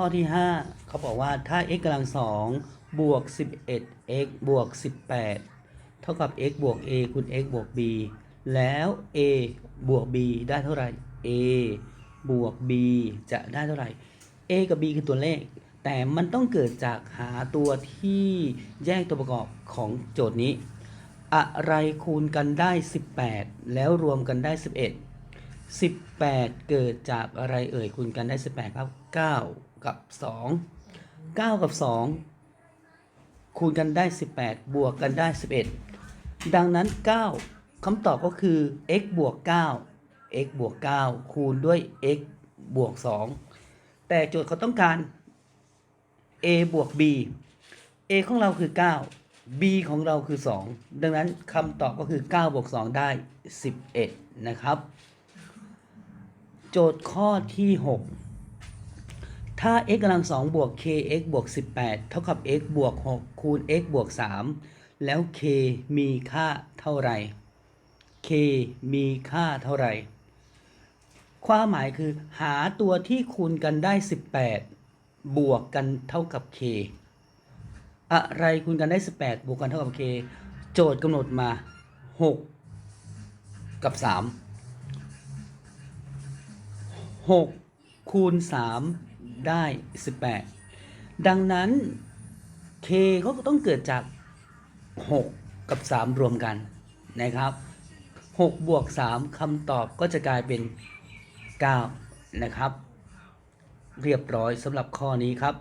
ข้อที่ 5 เขาบอกว่าถ้า x กำลัง2บวก 11 x บวก 18 เท่ากับ x บวก a คูณ x บวก b แล้ว a บวก b ได้เท่าไหร่ a บวก b จะได้เท่าไหร่ a กับ b คือตัวเลข แต่มันต้องเกิดจากหาตัวที่แยกตัวประกอบของโจทย์นี้ อะไรคูณกันได้ 18 แล้วรวมกันได้ 11 18 เกิดจากอะไรเอ่ยคูณกันได้ 18ครับ9 กับ2 9กับ2คูณกันได้ 18 บวกกันได้ 11 ดังนั้น 9คำตอบก็คือ x บวก 9 x บวก 9 คูณด้วย x บวก 2 แต่โจทย์เขาต้องการ a บวก b a ของเราคือ 9 b ของเราคือ 2 ดังนั้นคำตอบก็คือ 9 บวก 2 ได้ 11 นะครับ โจทย์ข้อที่ 6 ถ้า x กำลัง2บวก k x บวก 18 เท่ากับ x บวก 6 คูณ x บวก 3 แล้ว k มีค่าเท่าไหร่ k มีค่าเท่าไหร่ ความหมายคือหาตัวที่คูณกันได้ 18 บวกกันเท่ากับ k อะไรคูณกันได้ 18 บวกกันเท่ากับ k โจทย์กำหนดมา 6 กับ 3 6 คูณ 3 ได้ 18 ดังนั้น k ก็ต้องเกิดจาก 6 กับ 3 รวมกันนะครับ 6 บวก 3คำตอบก็จะกลายเป็น 9 นะครับ เรียบร้อยสำหรับข้อนี้ครับ